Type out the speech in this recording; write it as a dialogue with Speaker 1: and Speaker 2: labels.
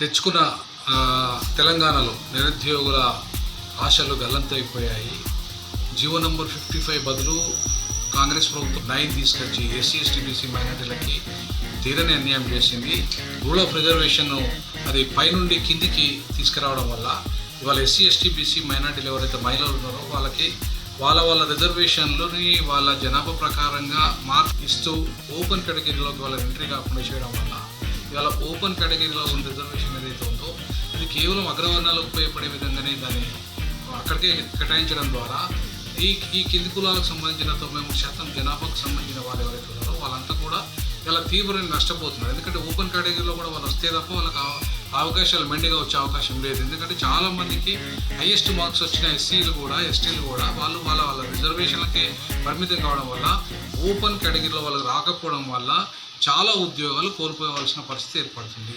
Speaker 1: తెచ్చుకున్న తెలంగాణలో నిరుద్యోగుల ఆశలు గల్లంతైపోయాయి. జీవో నంబర్ ఫిఫ్టీ ఫైవ్ బదులు కాంగ్రెస్ ప్రభుత్వం నైన్ తీసుకొచ్చి ఎస్సీ ఎస్టీ బీసీ మైనార్టీలకి తీరని అన్యాయం చేసింది. రూల్ ఆఫ్ రిజర్వేషన్ అది పైనుండి కిందికి తీసుకురావడం వల్ల ఇవాళ ఎస్సీ ఎస్టీ బీసీ మైనార్టీలు ఎవరైతే మహిళలు ఉన్నారో వాళ్ళకి వాళ్ళ వాళ్ళ రిజర్వేషన్లోని వాళ్ళ జనాభా ప్రకారంగా మార్క్ ఇస్తూ ఓపెన్ కేటగిరీలోకి వాళ్ళని ఎంట్రీ కాకుండా చేయడం వల్ల ఇవాళ ఓపెన్ కేటగిరీలో ఉన్న రిజర్వేషన్ ఏదైతే ఉందో ఇది కేవలం అగ్రవర్ణాలకు ఉపయోగపడే విధంగానే దాన్ని అక్కడికే కేటాయించడం ద్వారా ఈ ఈ కింది కులాలకు సంబంధించిన తొంభై మూడు శాతం జనాభాకు సంబంధించిన వాళ్ళు ఎవరైతే ఉన్నారో వాళ్ళంతా కూడా ఇలా తీవ్రంగా నష్టపోతున్నారు. ఎందుకంటే ఓపెన్ కేటగిరీలో కూడా వాళ్ళు వస్తే తప్ప వాళ్ళకి అవకాశాలు మెండుగా వచ్చే అవకాశం లేదు. ఎందుకంటే చాలా మందికి హైయెస్ట్ మార్క్స్ వచ్చిన ఎస్సీలు కూడా ఎస్టీలు కూడా వాళ్ళు వాళ్ళ వాళ్ళ రిజర్వేషన్లకే పరిమితం కావడం వల్ల ఓపెన్ కేటగిరీలో వాళ్ళకి రాకపోవడం వల్ల చాలా ఉద్యోగాలు కోల్పోవలసిన పరిస్థితి ఏర్పడుతుంది.